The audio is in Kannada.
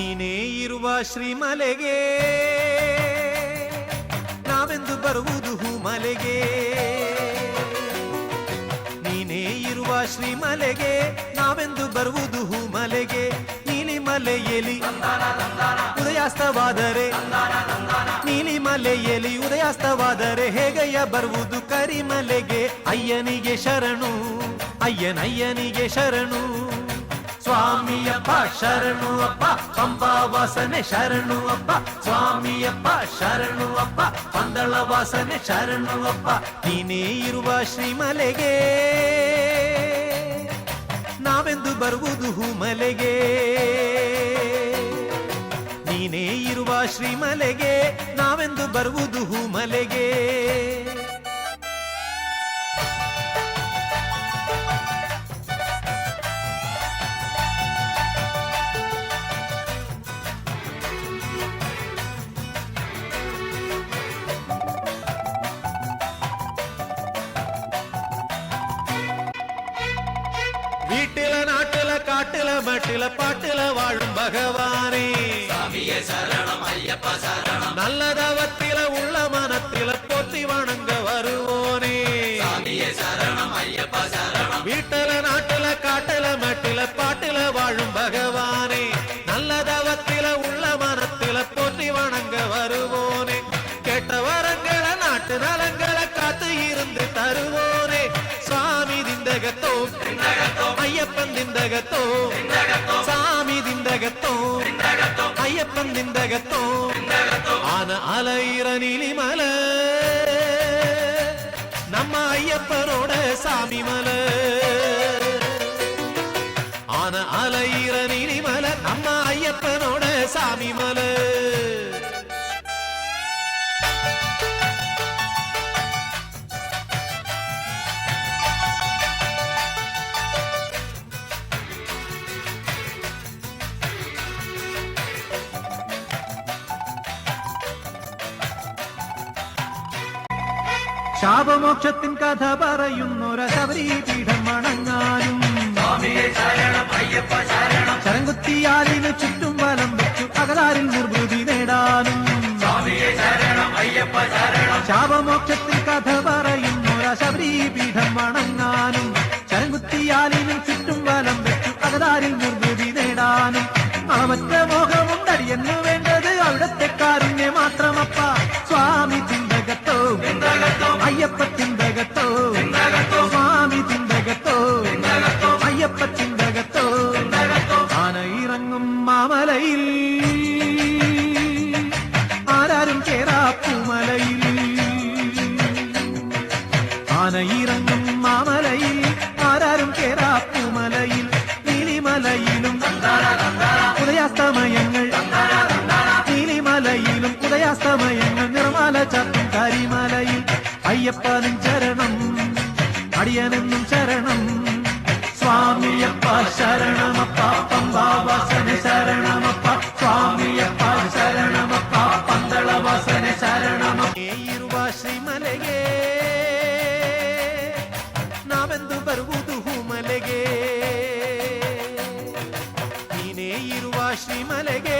ನೀನೇ ಇರುವ ಶ್ರೀಮಲೆಗೆ. ನಾವೆಂದು ಬರುವುದು ಹೂಮಲೆಗೆ. ನೀನೇ ಇರುವ ಶ್ರೀಮಲೆಗೆ, ನಾವೆಂದು ಬರುವುದು ಹೂಮಲೆಗೆ. ನೀಲಿ ಮಲೆಯಲ್ಲಿ ಉದಯಾಸ್ತವಾದರೆ ನೀಲಿ ಮಲೆಯಲ್ಲಿ ಉದಯಾಸ್ತವಾದರೆ ಹೇಗಯ್ಯ ಬರುವುದು ಕರಿಮಲೆಗೆ? ಅಯ್ಯನಿಗೆ ಶರಣು, ಅಯ್ಯನಯ್ಯನಿಗೆ ಶರಣು. ಸ್ವಾಮಿಯಪ್ಪ ಶರಣು ಅಪ್ಪ ಪಂಬಾ ವಾಸನೆ ಶರಣು ಅಪ್ಪ ಸ್ವಾಮಿಯಪ್ಪ ಶರಣು ಅಪ್ಪ ಪಂದಳ ವಾಸನೆ ಶರಣು ಅಪ್ಪ ನೀನೇ ಇರುವ ಶ್ರೀಮಲೆಗೆ. ನಾವೆಂದು ಬರುವುದು ಹೂಮಲೆಗೆ. ನೀನೇ ಇರುವ ಶ್ರೀಮಲೆಗೆ, ನಾವೆಂದು ಬರುವುದು ಹೂಮಲೆಗೆ. வீட்டில நாட்டுல காட்டுல மட்டில பாட்டுல வாழும் பகவானே. சாமியே சரணம் ஐயப்பா சரணம். நல்லதவ ஐயப்பன் திந்தகத்தோ? சாமி திந்தகத்தோ? ஐயப்பன் திந்தகத்தோ? ஆன அலையிற நீலிமல நம்ம ஐயப்பனோட சாமி மல. ஆன அலையிற நீலிமல நம்ம ஐயப்பனோட சாமி மலை. ശാപമോക്ഷത്തിൻ കഥ പറയുന്നൊര ശബരി പീഠം വണങ്ങാനും. ശരംകുത്തിയാലിന് ചുറ്റും വലം വെച്ചു അകലാരിൽ നിർവൃതി നേടാനും. ശാപമോക്ഷത്തിൻ കഥ പറയുന്നൊര ശബരി പീഠം വണങ്ങാനും. ശരംകുത്തിയാലിന് ചുറ്റും വലം വെച്ചു അകലാരിൽ നിർവൃതി നേടാനും. അളമറ്റ മോഹമുണ്ടടിയെന്നു വേണ്ടത് சுவாமியப்பா சரணமப்பா பம்பா வாசனை சரணமப்பா. சுவாமியப்பா சரணமப்பா பந்தள வாசனை சரணமப்பே. ಇರುವ ಶ್ರೀಮಲೆಗೆ ನಾವೆಂದು ಬರುವುದು ಹೂಮಲೆಗೆ ನೀನೇ ಇರುವ ಶ್ರೀಮಲೆಗೆ